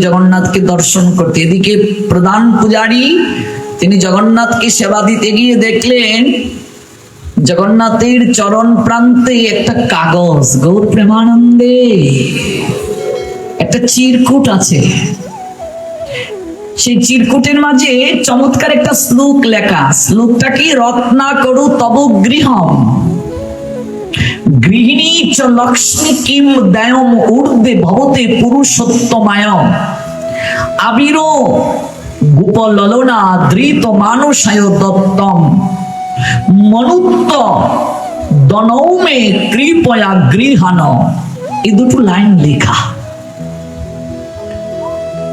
জগন্নাথকে দর্শন করতে। এদিকে প্রধান পূজারী, তিনি জগন্নাথকে সেবা দিতে গিয়ে দেখলেন, জগন্নাথের চরণ প্রান্তে একটা কাগজ, গৌর প্রেমানন্দে। একটা চিরকুট আছে। সেই চিরকুটের মাঝে চমৎকার একটা শ্লোক লেখা। শ্লোকটা কি রত্না করু তব গৃহম। গৃহিণী চ লক্ষ্মী কিম দয়ম ঊর্ধ্বে ভবতে পুরুষোত্তমায় আবির গোপললনা ধৃত মানসায় দত্তম। মনুত্ত দনৌমে কৃপয়া গৃহান এই দুটো লাইন লেখা।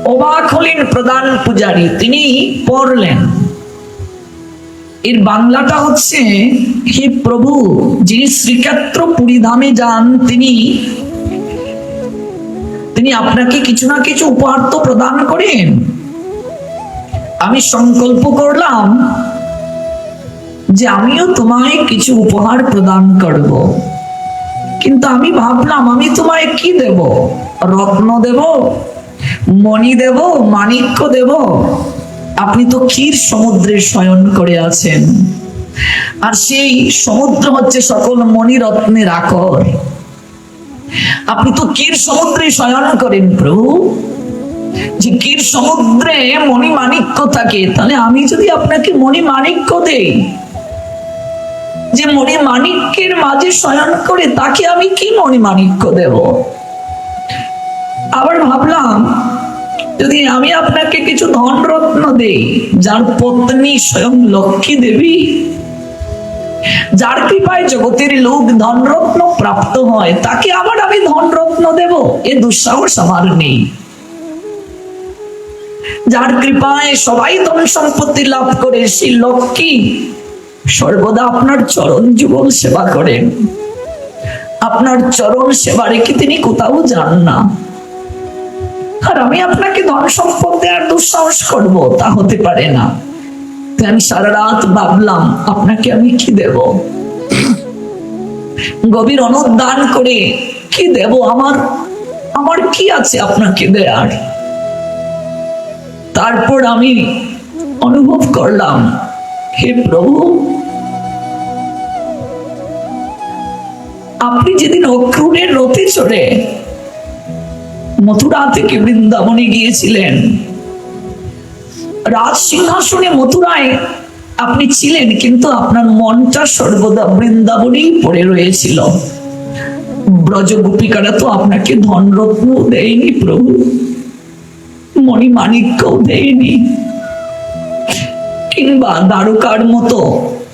অবাক হলেন প্রধান পূজারী। তিনি পড়লেন। এর বাংলাটা হচ্ছে, হে প্রভু, যিনি শ্রীক্ষেত্র পুরীধামে যান, তিনি তিনি আপনাকে কিছু না কিছু উপহার তো প্রদান করেন। আমি সংকল্প করলাম যে আমিও তোমায় কিছু উপহার প্রদান করব। কিন্তু আমি ভাবলাম, আমি তোমায় কি দেব? রত্ন দেব, মণি দেব, মাণিক্য দেব আপনি তো ক্ষীর সমুদ্রে শয়ন করে আছেন। আর সেই সমুদ্র হচ্ছে সকল মণিরত্নের আকর। আপনি তো ক্ষীর সমুদ্রে শয়ন করেন প্রভু। যে ক্ষীর সমুদ্রে মণি মাণিক্য থাকে, তাহলে আমি যদি আপনাকে মণি মাণিক্য দেই, যে মণি মাণিক্যের মাঝে শয়ন করে, তাকে আমি কি মণি মাণিক্য দেব? আবার ভাবলাম যদি আমি আপনাকে কিছু ধনরত্ন দেই, যার পত্নী স্বয়ং লক্ষ্মী দেবী, যার কৃপায় জগতের লোক ধনরত্ন প্রাপ্ত হয়, তাকে আবার আমি ধনরত্ন দেব? এ দুঃসাহস আমার নেই। যার কৃপায় সবাই ধন সম্পত্তি লাভ করে সেই লক্ষ্মী সর্বদা আপনার চরণ যুগল সেবা করেন। আপনার চরণ সেবা রেখে তিনি কোথাও যান না। আর আমি আপনাকে ধন সম্পদ দেওয়ার দুঃসাহস করব, তা হতে পারে না। আমি সারা রাত ভাবলাম, আপনাকে আমি কি দেব? গভীর অনুদান করে কি দেব আমার? আমার কি আছে আপনাকে দেয়ার? তারপর আমি অনুভব করলাম, হে প্রভু, আপনি যেদিন অক্রুণের রথে চড়ে মথুরা থেকে বৃন্দাবনে গিয়েছিলেন। রাজ সিংহাসনে মথুরায় আপনি ছিলেন, কিন্তু আপনার মনটা সর্বদা বৃন্দাবনেই পড়ে রয়েছিল। ব্রজ গোপিকারা তো আপনাকে ধনরত্ন দেয়নি প্রভু মণি মাণিক্যও দেয়নি। কিংবা দ্বারকার মতো,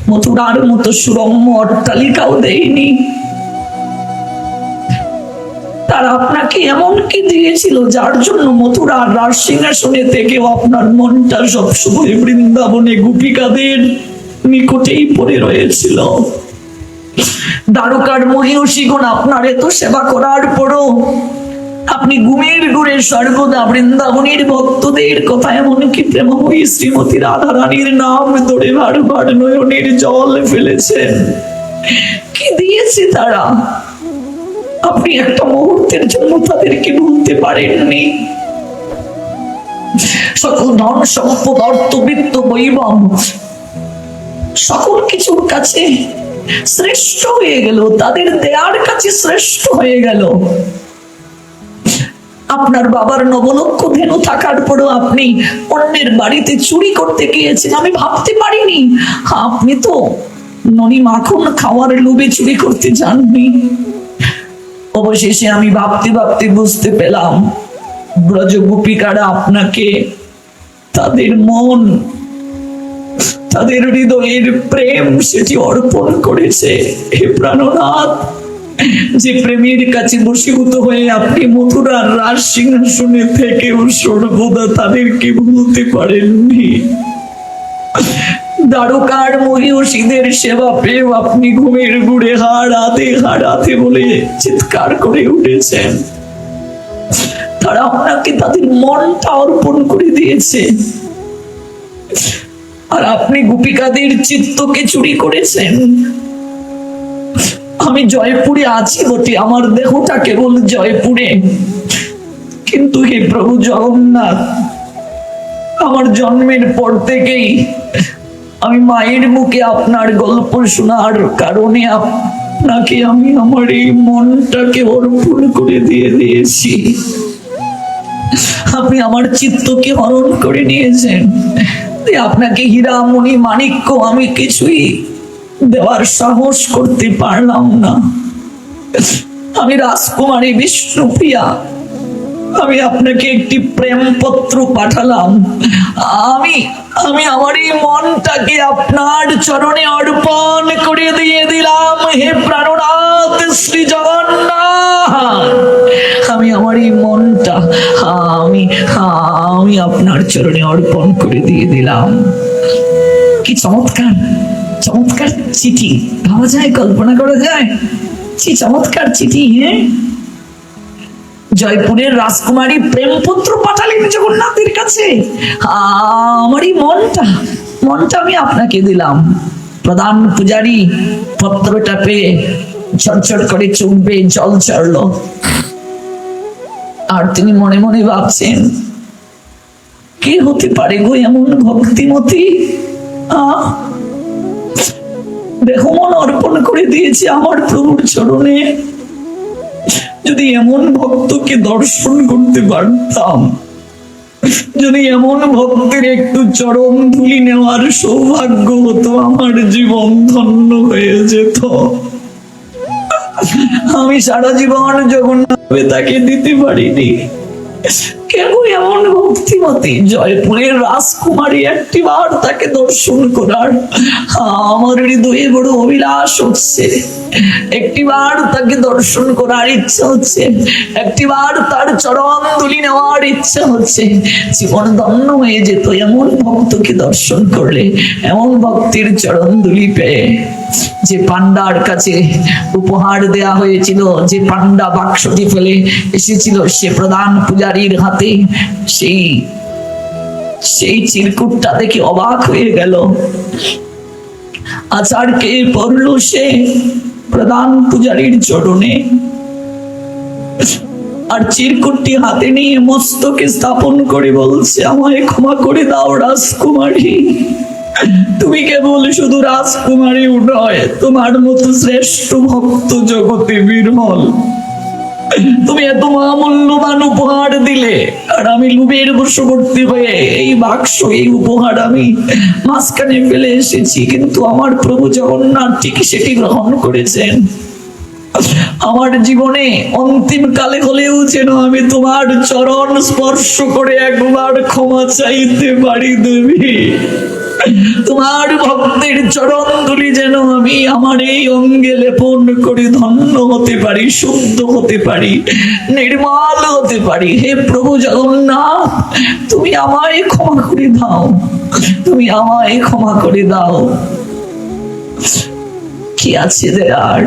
মথুরার মতো সুরম্য অট্টালিকাও দেয়নি। আপনাকে এমন কি দিয়েছিল যার জন্য মথুরার রাজ সিংহাসনে থেকেও আপনার মনটা সবসময় বৃন্দাবনে গোপিকাদের নিকটেই পড়ে রয়েছিল। দ্বারকার মহিষীগণ আপনার এত সেবা করার পরও আপনি ঘুমের ঘুরে সর্বদা বৃন্দাবনের ভক্তদের কথা এমনকি প্রেমময়ী শ্রীমতী রাধারানীর নাম ধরে বারবার নয়নের জল ফেলেছেন। কি দিয়েছে তারা? আপনি একটা মুহূর্তের জন্য তাদেরকে ভুলতে পারেননি। সকল ধন সম্পদ অর্থ বৃত্ত বৈভব, সকল কিছুর কাছে শ্রেষ্ঠ হয়ে গেল, তাদের দেয়ার কাছে শ্রেষ্ঠ হয়ে গেল। আপনার বাবার নবলক্ষ ধেনু থাকার পরও আপনি অন্যের বাড়িতে চুরি করতে গিয়েছেন, আমি ভাবতে পারিনি। আপনি তো ননি মাখন খাওয়ার লোভে চুরি করতে যাননি। অবশেষে আমি ভাবতে ভাবতে বুঝতে পেলাম ব্রজ গোপিকারা আপনাকে তাদের মন, তাদের হৃদয়ের প্রেম সেটি অর্পণ করেছে। হে প্রাণনাথ, যে প্রেমের কাছে বসীভূত হয়ে আপনি মথুরার রাজ সিংহাসনে থেকেও সর্বদা তাদেরকে ভুলতে পারেননি। দ্বারকার মহিষীদের সেবা পেয়েও আপনি ঘুমের গুড়ে হারাতে হারাতে বলে চিৎকার করে উঠেছেন। তারা আপনাকে তাদের মনটা অর্পণ করে দিয়েছে। আর আপনি গোপিকাদের চিত্তকে চুরি করেছেন। আমি জয়পুরে আছি বটে, আমার দেহটা কেবল জয়পুরে। কিন্তু হে প্রভু জগন্নাথ, আমার জন্মের পর থেকেই আমি মায়ের মুখে আপনার গল্প শোনার কারণে আপনাকে আমি আমার এই মনটাকে অর্পণ করে দিয়ে দিয়েছি। আপনি আমার চিত্তকে হরণ করে নিয়েছেন। আপনাকে হীরা মণি মাণিক্য আমি কিছুই দেওয়ার সাহস করতে পারলাম না। আমি রাজকুমারী বিষ্ণুপ্রিয়া। আমি আপনাকে একটি প্রেম পত্র পাঠালাম। আমি আমি আমার এই মনটাকে আপনার চরণে অর্পণ করে দিয়ে দিলাম। হে প্রাণনাথ শ্রী জগন্নাথ, আমি আমার এই মনটা, আমি আমি আপনার চরণে অর্পণ করে দিয়ে দিলাম। কি চমৎকার চমৎকার চিঠি। ভাবা যায়, কল্পনা করা যায়? চমৎকার চিঠি হ্যাঁ? জয়পুরের রাজকুমারী প্রেমপত্র পাঠালেন জগন্নাথের কাছে। আমার এই মনটা মনটা আমি আপনাকে দিলাম। প্রধান পূজারি পত্রটা পেয়ে ঝরঝর করে চোখ বেয়ে জল চড়লো আর তিনি মনে মনে ভাবছেন, কে হতে পারে গো এমন ভক্তিমতী? আহ দেখো মন অর্পণ করে দিয়েছে আমার প্রভুর চরণে। যদি এমন ভক্তকে দর্শন করতে পারতাম, যদি এমন ভক্তের একটু চরম ধুলি নেওয়ার সৌভাগ্য হতো, আমার জীবন ধন্য হয়ে যেত। আমি সারা জীবন জগন্নাথ তাকে দিতে পারিনি। এমন ভক্তিমতী? জয়পুরের রাজকুমারী একটি বার তাকে দর্শন করার আমার হৃদয়ে বড় অভিলাষ হচ্ছে। একটি বার তাকে দর্শন করার ইচ্ছা হচ্ছে। একটি বার তার চরণ তুলি নেওয়ার ইচ্ছা হচ্ছে। জীবন ধন্য হয়ে যেত এমন ভক্তকে দর্শন করলে, এমন ভক্তির চরণ দুলি পেয়ে। যে পান্ডার কাছে উপহার দেয়া হয়েছিল, যে পান্ডা বাক্সটি ফেলে এসেছিল, সে প্রধান পূজারীর হাতে, সেই সেই চিরকুটটা দেখে অবাক হয়ে গেল। আচারকে পড়ল সে প্রধান পূজারীর চরণে আর চিরকুটটি হাতে নিয়ে মস্তকে স্থাপন করে বলছে, আমায় ক্ষমা করে দাও রাজকুমারী। তুমি কেবল শুধু রাজকুমারী নয় তোমার মতো শ্রেষ্ঠ ভক্ত জগতে বিরল। তুমি এত মহামূল্যবান উপহার দিলে, আর আমি লুবের বশবর্তী হয়ে এই বাক্স, এই উপহার আমি মাঝখানে ফেলে এসেছি, কিন্তু আমার প্রভু জগন্নাথ ঠিকই সেটি গ্রহণ করেছেন। আমার জীবনে অন্তিম কালে হলেও যেন আমি তোমার চরণ স্পর্শ করে একবার ক্ষমা চাইতে পারি, দেবী। তোমার ভক্তের চরণ ধুলি যেন আমি আমার এই অঙ্গে লেপন করে, ধন্য হতে পারি, শুদ্ধ হতে পারি, নির্মল হতে পারি। হে প্রভু জগন্নাথ, তুমি আমায় ক্ষমা করে দাও। তুমি আমায় ক্ষমা করে দাও। কি আছে দেয়ার